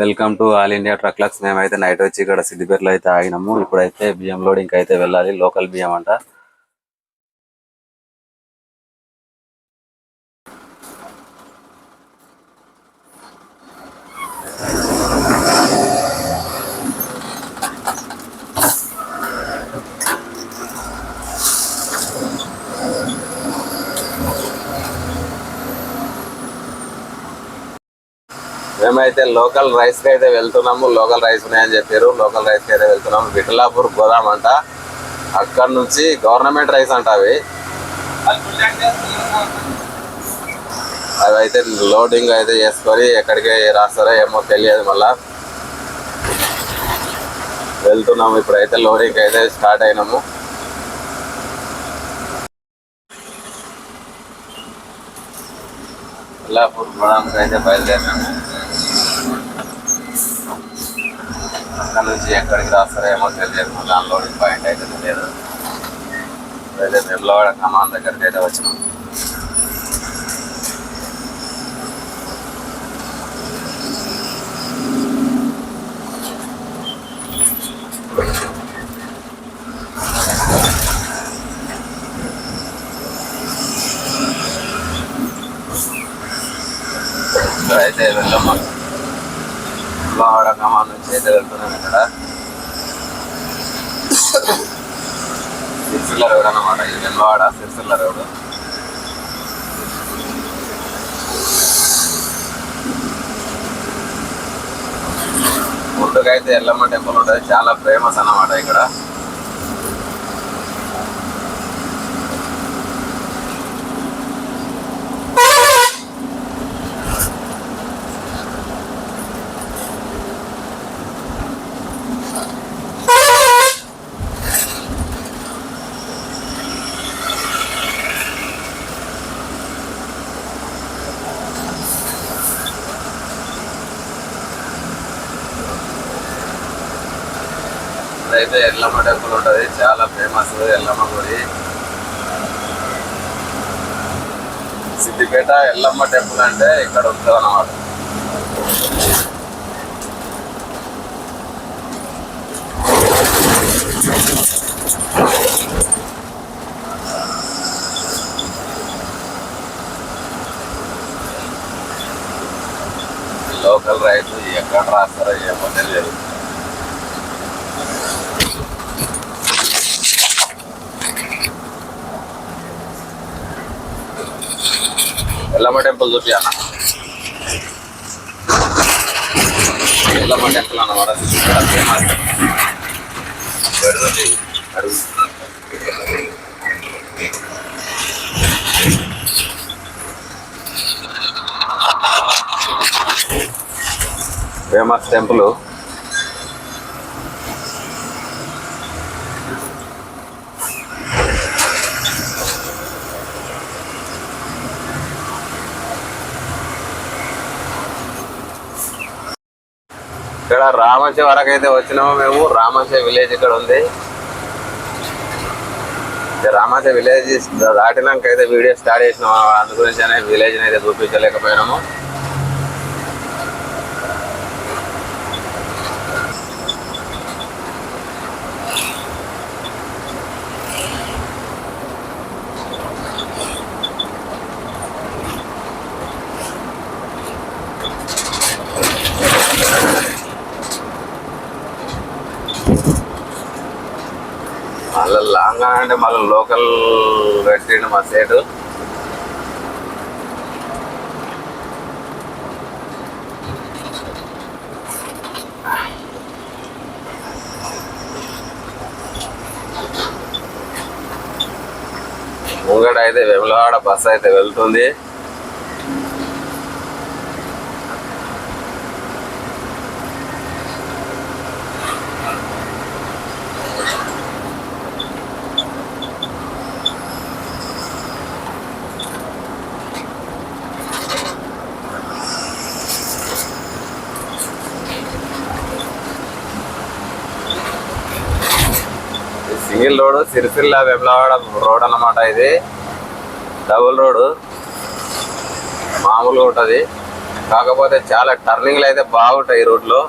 Welcome to all India truck lux మేమైతే night వచ్చి ఇక్కడ సిద్దిపేటలో అయితే ఆగినాము. ఇప్పుడైతే బియ్యం లోడింగ్ అయితే వెళ్ళాలి. లోకల్ బియ్యం అంట. మేమైతే లోకల్ రైస్కి అయితే వెళ్తున్నాము. లోకల్ రైస్ ఉన్నాయని చెప్పారు. లోకల్ రైస్కి అయితే వెళ్తున్నాము. విఠలాపూర్ గోదాం అంట అక్కడ నుంచి గవర్నమెంట్ రైస్ అంట అవి. అవి అయితే లోడింగ్ అయితే చేసుకొని ఎక్కడికి రాస్తారో ఏమో తెలియదు మళ్ళా. వెళ్తున్నాము. ఇప్పుడైతే లోడింగ్ అయితే స్టార్ట్ అయినాము. విఠలాపూర్ గోదాంకి అయితే బయలుదేరినాము. అక్కడ నుంచి ఎక్కడికి రాస్తారేమో తెలియదు. మళ్ళీ అన్లోడింగ్ పాయింట్ అయితే తెలియదు. అయితే వెమ్లవాడ కమాన్ దగ్గరికి అయితే వచ్చినాం. వెళ్ళమ్మా. వెళ్ళాము వెమ్లవాడ కమాన్ వెళ్తున్నాం ఇక్కడ సిరిసిల్ల రోడ్ అన్నమాట ఈ వెమ్లవాడ సిరిసిల్ల రోడ్ ముందుకైతే అయితే ఎల్లమ్మ టెంపుల్ ఉంటుంది. చాలా ఫేమస్ అన్నమాట ఇక్కడ. అయితే ఎల్లమ్మ టెంపుల్ ఉంటుంది. చాలా ఫేమస్ ఎల్లమ్మ గుడి. సిద్దిపేట ఎల్లమ్మ టెంపుల్ అంటే ఇక్కడ ఉంటుంది అన్నమాట లోకల్ రైతు ఎక్కడ రాస్తారో ఏమో తెలియదు ఎల్లమ్మ టెంపుల్ చూపి అన్న ఎల్లమ్మ టెంపుల్ అన్నమాట ఫేమస్ అడుగు ఫేమస్ టెంపుల్. ఇక్కడ రామచ వరకు అయితే వచ్చినాము మేము. రామచ విలేజ్ ఇక్కడ ఉంది. రామచ విలేజ్ దాటినాక అయితే వీడియో స్టార్ట్ చేసినాము? అందు గురించి అనే విలేజ్ అయితే చూపించలేకపోయినాము మళ్ళీ ఎందుకంటే మళ్ళీ లోకల్ పెట్టిండు మా సైడ్. ముంగడ అయితే వెములవాడ బస్సు అయితే వెళ్తుంది single road Sircilla Vemulawada road అన్నమాట ఇది. Double road. మామూలుగా ఉంటుంది. కాకపోతే చాలా టర్నింగ్లు అయితే బాగుంటాయి ఈ రోడ్లో.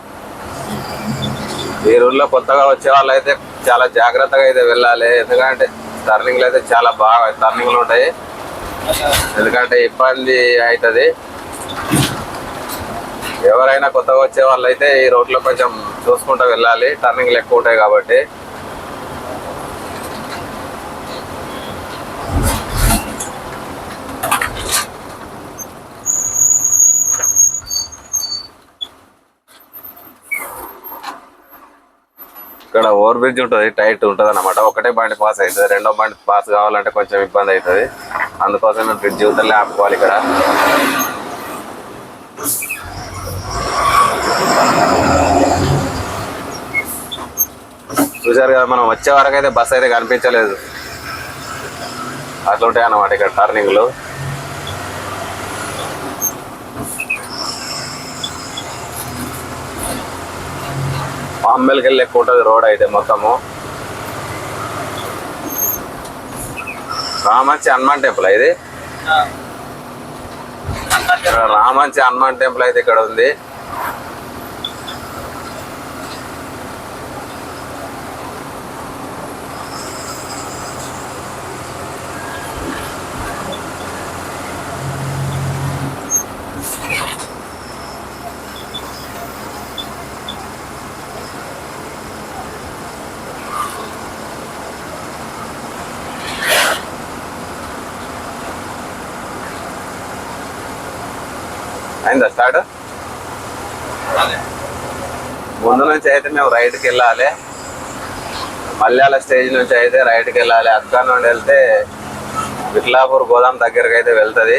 ఈ రోడ్లో కొత్తగా వచ్చే వాళ్ళు అయితే చాలా జాగ్రత్తగా అయితే వెళ్ళాలి. ఎందుకంటే టర్నింగ్లు అయితే చాలా బాగా టర్నింగ్లు ఉంటాయి. ఎందుకంటే ఇబ్బంది అవుతుంది. ఎవరైనా కొత్తగా వచ్చే వాళ్ళు అయితే ఈ రోడ్లో కొంచెం చూసుకుంటూ వెళ్ళాలి. టర్నింగ్లు ఎక్కువ ఉంటాయి కాబట్టి. ఇక్కడ ఓవర్ బ్రిడ్జ్ ఉంటుంది టైట్ ఉంటుంది అనమాట ఒకటే బండి పాస్ అవుతుంది రెండో బండి పాస్ కావాలంటే కొంచెం ఇబ్బంది అవుతుంది అందుకోసం మేము బ్రిడ్జ్ ఉంటే ఆపుకోవాలి ఇక్కడ. చూసారు కదా మనం వచ్చే వరకు అయితే బస్ అయితే కనిపించలేదు. అట్లుంటాయి అన్నమాట ఇక్కడ టర్నింగ్లు పాంబెల్కి వెళ్ళి ఎక్కువ ఉంటుంది రోడ్ అయితే మొత్తము. రామంచి హనుమాన్ టెంపుల్ ఇది? రామంచి హనుమాన్ టెంపుల్ అయితే ఇక్కడ ఉంది. అయిందా స్టార్ట్ ముందు నుంచి అయితే మేము రైట్కి వెళ్ళాలి. మల్యాల స్టేజ్ నుంచి అయితే రైట్కి వెళ్ళాలి. అక్కడ నుండి వెళ్తే విట్లాపూర్ గోదాం దగ్గరికి అయితే వెళ్తుంది.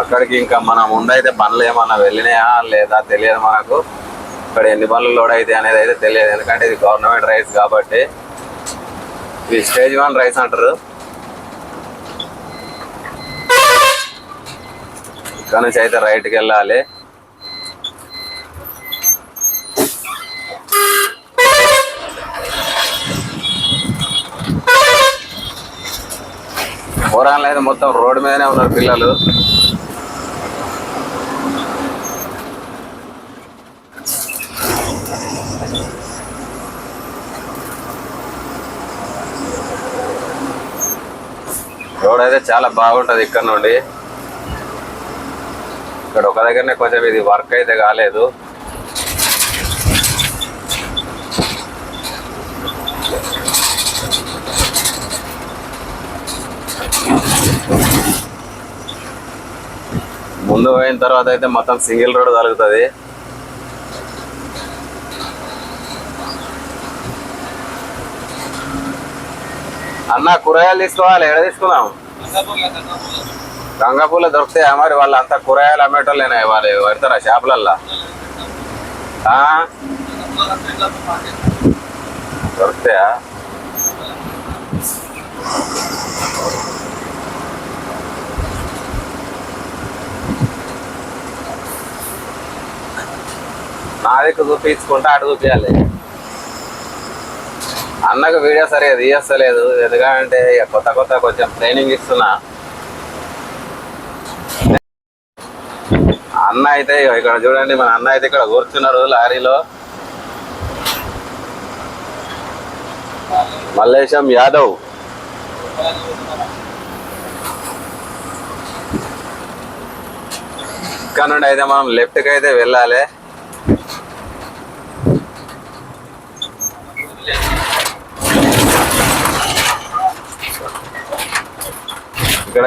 అక్కడికి ఇంకా మన ముందైతే పనులు ఏమన్నా వెళ్ళినాయా లేదా తెలియదు మనకు. ఇక్కడ ఎన్ని పనులు లోడ్ అయితే అనేది అయితే తెలియదు. ఎందుకంటే ఇది గవర్నమెంట్ రైస్ కాబట్టి. ఇది స్టేజ్ వన్ రైస్ అంటారు. ఇక్కడ నుంచి అయితే రైట్కి వెళ్ళాలి. పోరాళ్ళు అయితే మొత్తం రోడ్డు మీదనే ఉన్నారు పిల్లలు. రోడ్ అయితే చాలా బాగుంటది ఇక్కడ నుండి. ఇక్కడ ఒక దగ్గరనే కొంచెం ఇది వర్క్ అయితే కాలేదు. ముందు పోయిన తర్వాత అయితే మొత్తం సింగిల్ రోడ్ కలుగుతుంది అన్న కూరగాయలు తీసుకోవాలి ఎక్కడ తీసుకున్నాం గంగపూలు దొరుకుతాయా మరి వాళ్ళంతా కూరగాయలు అమ్మేటోళ్ళేనా వాళ్ళు పెడతారా షాపులల్లా దొరుకుతాయా నా దగ్గర చూపించుకుంటే అటు చూపించాలి. అన్నకు వీడియో సరిగా తీయస్తలేదు. ఎందుకంటే కొత్త కొత్త కొంచెం ట్రైనింగ్ ఇస్తున్నా. అన్న అయితే ఇక్కడ చూడండి మన అన్న అయితే ఇక్కడ కూర్చున్నారు లారీలో. మల్లేశం యాదవ్. ఇక్కడ నుండి అయితే మనం లెఫ్ట్కి అయితే వెళ్ళాలి. ఇక్కడ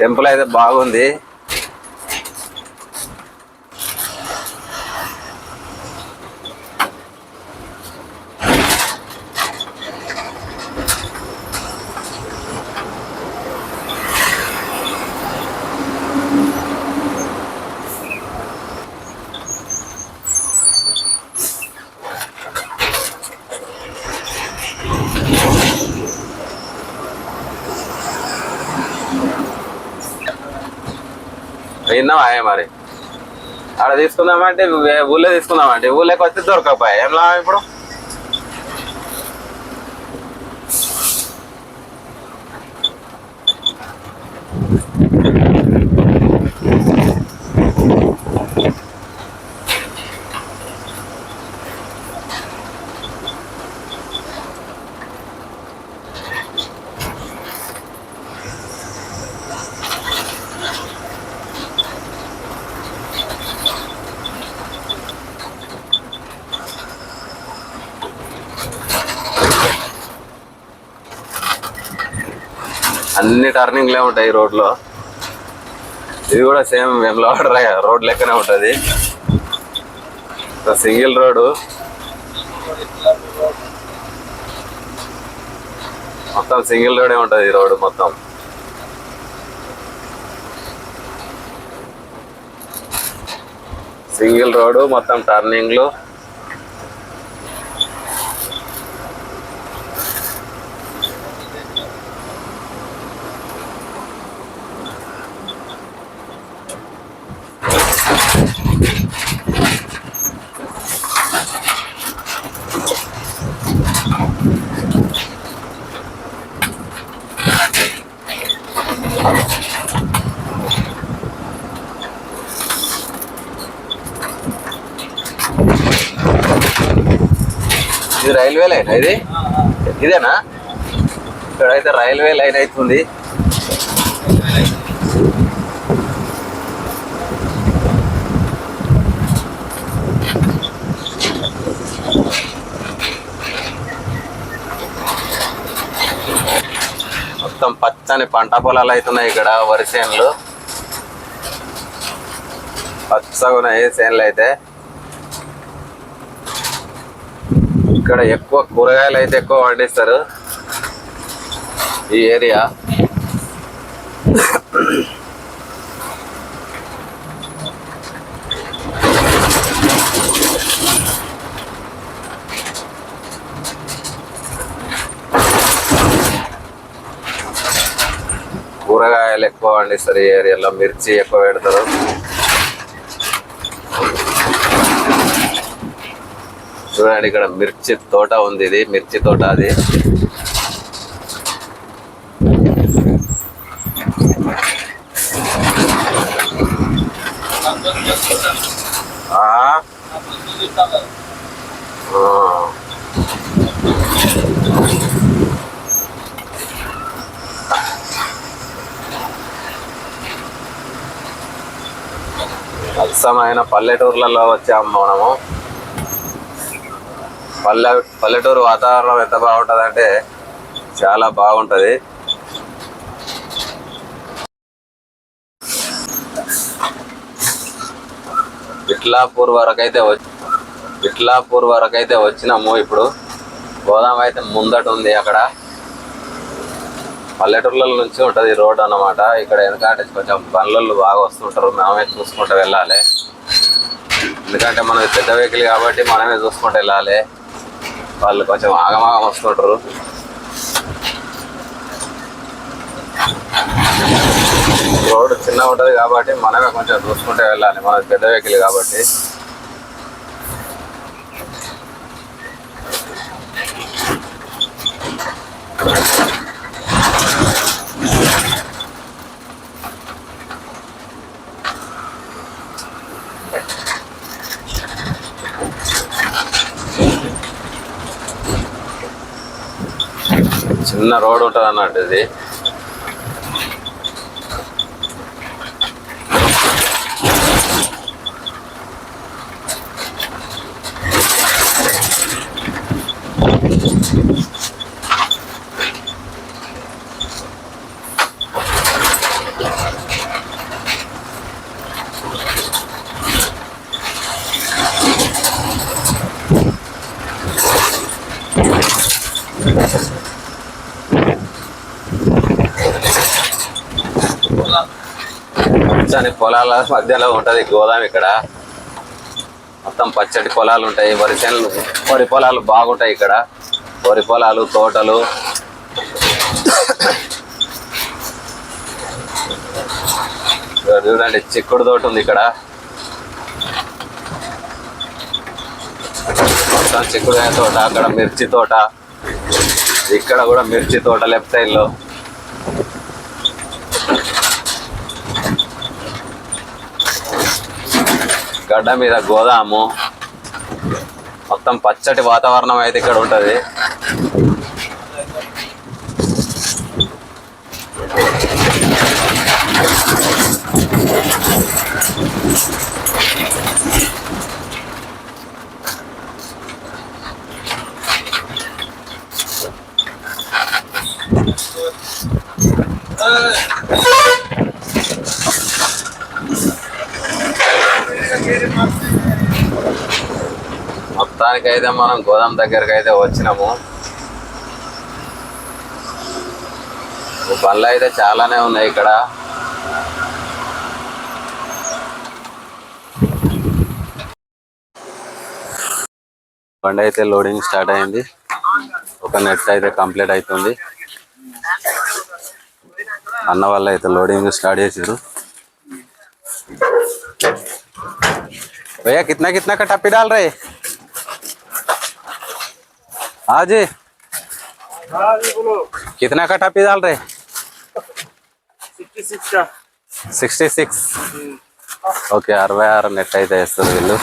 టెంపుల్ అయితే బాగుంది. విన్నావా మరి. ఆడ తీసుకుందామంటే ఊళ్ళో తీసుకుందామంటే ఊళ్ళోకి వస్తే దొరకపాయి ఏం లాభం ఇప్పుడు అన్ని టర్నింగ్లే ఉంటాయి ఈ రోడ్లో. ఇది కూడా సేమ్ వెమ్లవాడ రోడ్ లెక్కనే ఉంటుంది. సింగిల్ రోడ్డు మొత్తం సింగిల్ రోడే ఉంటుంది ఈ రోడ్డు మొత్తం. సింగిల్ రోడ్డు మొత్తం టర్నింగ్లు ఇది రైల్వే లైన్ ఇది? ఇదేనా? ఇక్కడైతే రైల్వే లైన్ అవుతుంది మొత్తం పచ్చని పంట పొలాలు అవుతున్నాయి ఇక్కడ వరి చేనులు. పచ్చగా ఉన్నాయి చేనులు అయితే ఇక్కడ ఎక్కువ కూరగాయలు అయితే ఎక్కువ పండిస్తారు. ఈ ఏరియా. కూరగాయలు ఎక్కువ పండిస్తారు ఈ ఏరియాలో మిర్చి ఎక్కువ పెడతారు. చూడండి ఇక్కడ మిర్చి తోట ఉంది ఇది మిర్చి తోట అది. ఆ? అచ్చమైన పల్లెటూర్లలో వచ్చాము మనము. పల్లె పల్లెటూరు వాతావరణం ఎంత బాగుంటుంది అంటే చాలా బాగుంటుంది. విట్లాపూర్ వరకైతే విట్లాపూర్ వరకైతే వచ్చినాము ఇప్పుడు. గోదాం అయితే ముందట ఉంది అక్కడ. పల్లెటూర్ల నుంచి ఉంటుంది రోడ్ అన్నమాట. ఇక్కడ ఎందుకంటే కొంచెం బండ్లు బాగా వస్తుంటారు. మనమే చూసుకుంటూ వెళ్ళాలి. ఎందుకంటే మనది పెద్ద వెహికల్ కాబట్టి మనమే చూసుకుంటూ వెళ్ళాలి. వాళ్ళు కొంచెం ఆగమాగం వస్తుంటారు. రోడ్ చిన్నగా ఉంటుంది కాబట్టి మనమే కొంచెం చూసుకుంటూ వెళ్ళాలి. మన పెద్ద వెహికల్ కాబట్టి. చిన్న రోడ్ ఉంటుంది అన్నట్టు ఇది. పచ్చని పొలాల మధ్యలో ఉంటుంది గోదాం ఇక్కడ. మొత్తం పచ్చటి పొలాలు ఉంటాయి. వరి చేనులు వరి పొలాలు బాగుంటాయి ఇక్కడ. వరి పొలాలు తోటలు. చూడండి చిక్కుడు తోట ఉంది ఇక్కడ. మొత్తం చిక్కుడు తోట అక్కడ మిర్చి తోట. ఇక్కడ కూడా మిర్చి తోట లెఫ్ట్ సైడ్లో. గడ్డ మీద గోదాము. మొత్తం పచ్చటి వాతావరణం అయితే ఇక్కడ ఉంటది. మొత్తానికి అయితే మనం గోదాం దగ్గరకు అయితే వచ్చినాము బండ్లు అయితే చాలానే ఉన్నాయి ఇక్కడ బండి అయితే లోడింగ్ స్టార్ట్ అయింది ఒక నెట్ అయితే కంప్లీట్ అవుతుంది అన్న వాళ్ళు అయితే లోడింగ్ స్టార్ట్ చేసారు भैया कितना कितना का टप्पी डाल रहे हाँ जी कितना का टप्पी डाल रहे సిక్స్టీ సిక్స్ ఓకే అరవై ఆరు నెట్ అయితే వేస్తారు వీళ్ళు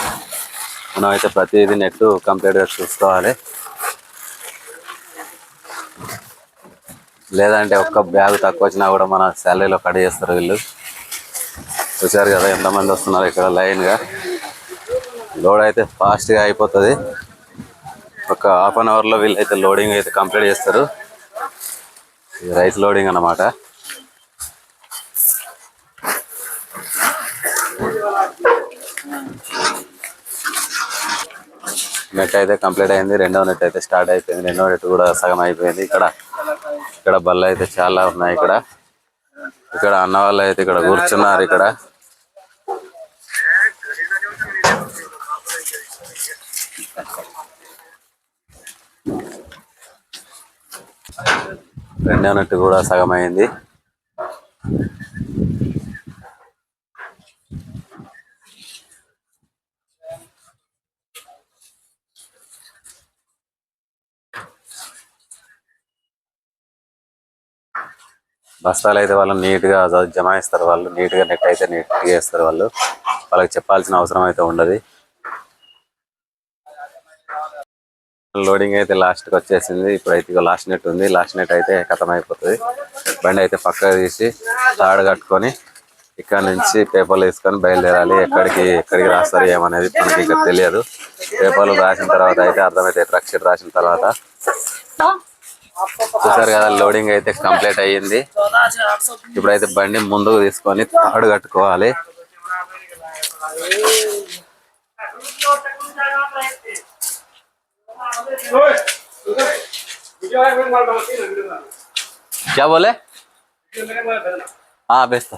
మనం అయితే ప్రతిదీ నెట్ కంప్లీట్గా చూసుకోవాలి లేదంటే ఒక్క బ్యాగ్ తక్కువ వచ్చినా కూడా మన శాలరీలో కట్ చేస్తారు వీళ్ళు చూసారు కదా ఎంతమంది వస్తున్నారు ఇక్కడ లైన్గా లోడ్ అయితే ఫాస్ట్గా అయిపోతుంది ఒక హాఫ్ అన్ అవర్లో వీళ్ళైతే అయితే లోడింగ్ అయితే కంప్లీట్ చేస్తారు. ఇది రైస్ లోడింగ్ అన్నమాట. నెట్ అయితే కంప్లీట్ అయింది. రెండో నెట్ అయితే స్టార్ట్ అయిపోయింది. రెండో నెట్ కూడా సగం అయిపోయింది. ఇక్కడ ఇక్కడ బల్ల అయితే చాలా ఉన్నాయి. ఇక్కడ ఇక్కడ అన్న వాళ్ళు అయితే ఇక్కడ కూర్చున్నారు. ఇక్కడ రెండో నెట్ కూడా సగం అయింది బస్తాలు అయితే వాళ్ళు నీట్గా జమాయిస్తారు వాళ్ళు. నీట్గా నెట్ అయితే నీట్ చేస్తారు వేస్తారు వాళ్ళు. వాళ్ళకి చెప్పాల్సిన అవసరం అయితే ఉండదు. లోడింగ్ అయితే లాస్ట్కి వచ్చేసింది. ఇప్పుడు అయితే లాస్ట్ నెట్ ఉంది. లాస్ట్ నెట్ అయితే కథం అయిపోతుంది బండి అయితే పక్కకు తీసి తాడు కట్టుకొని ఇక్కడ నుంచి పేపర్లు వేసుకొని బయలుదేరాలి. ఎక్కడికి ఎక్కడికి రాస్తారు ఏమనేది మనకి ఇంకా తెలియదు. పేపర్లు రాసిన తర్వాత అయితే అర్థమైతే ట్రక్ షీట్ రాసిన తర్వాత. చూసారు కదా లోడింగ్ అయితే కంప్లీట్ అయ్యింది. ఇప్పుడైతే బండి ముందుకు తీసుకొని తాడు కట్టుకోవాలి. क्या बोले బెస్ట్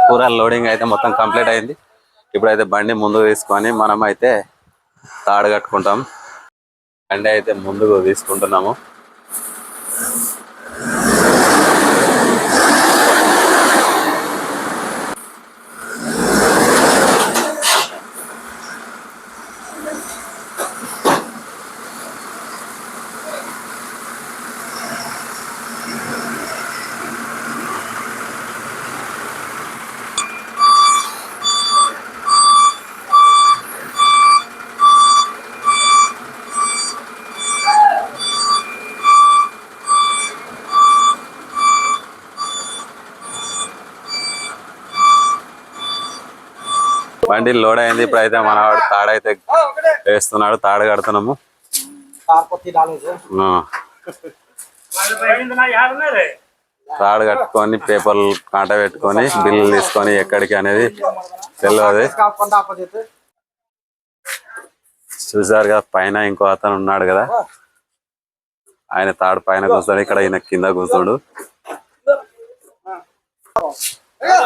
పూరా లోడింగ్ అయితే మొత్తం కంప్లీట్ అయింది ఇప్పుడైతే బండి ముందుకు తీసుకొని మనం అయితే తాడు కట్టుకుంటాం బండి అయితే ముందుకు తీసుకుంటున్నాము చూడండి లోడ్ అయింది. ఇప్పుడు అయితే మన వాడు తాడైతే వేస్తున్నాడు. తాడ కడుతున్నాము. తాడు కట్టుకొని పేపర్ కాంట పెట్టుకొని బిల్లు తీసుకొని ఎక్కడికి అనేది తెలియదు చూసారు కదా పైన ఇంకో అతను ఉన్నాడు కదా. ఆయన తాడు పైన కూర్చొని ఇక్కడ ఈయన కింద కూర్చోడు. Yeah.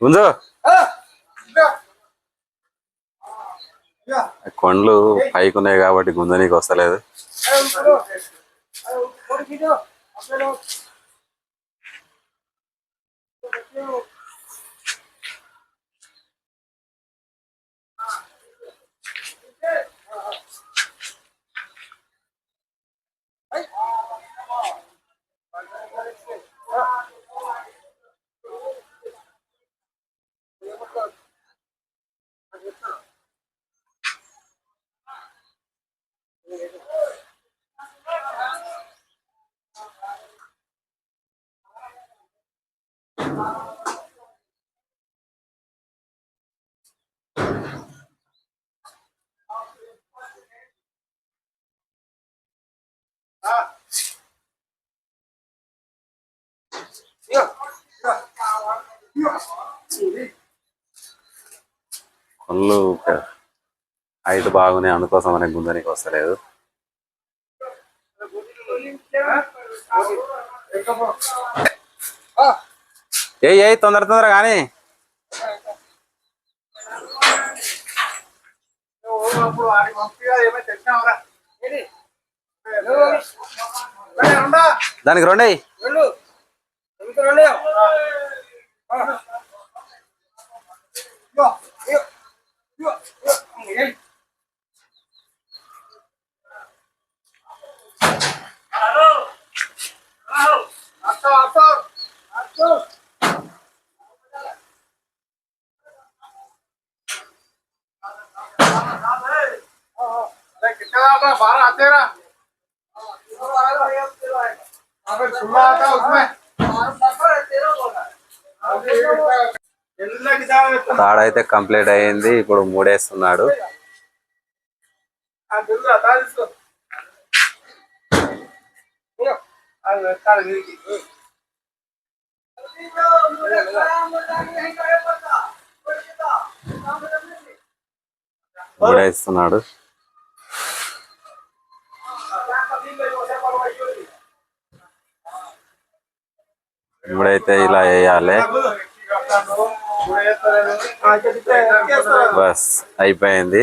ఉందో? కొండలు పైకి ఉన్నాయి కాబట్టి గుంజనీకి వస్తలేదు. కళ్ళు హైట్ బాగున్నాయి అందుకోసం మనకి గుంజనికి వస్తలేదు. ఏ ఏ తొందర తొందర కానీ. అప్పుడు వాడికి పంపిగా ఏమో बारह आते रहा अगर सुबह आता उसमें ఎల్లుండి కితాబ్ తాడైతే కంప్లీట్ అయ్యింది ఇప్పుడు మూడేస్తున్నాడు ఆ దిల్లు అతా తీసుకో అది పెట్టాలి వీరికి మూడేస్తున్నాడు ఇప్పుడైతే ఇలా వేయాలి బస్ అయిపోయింది.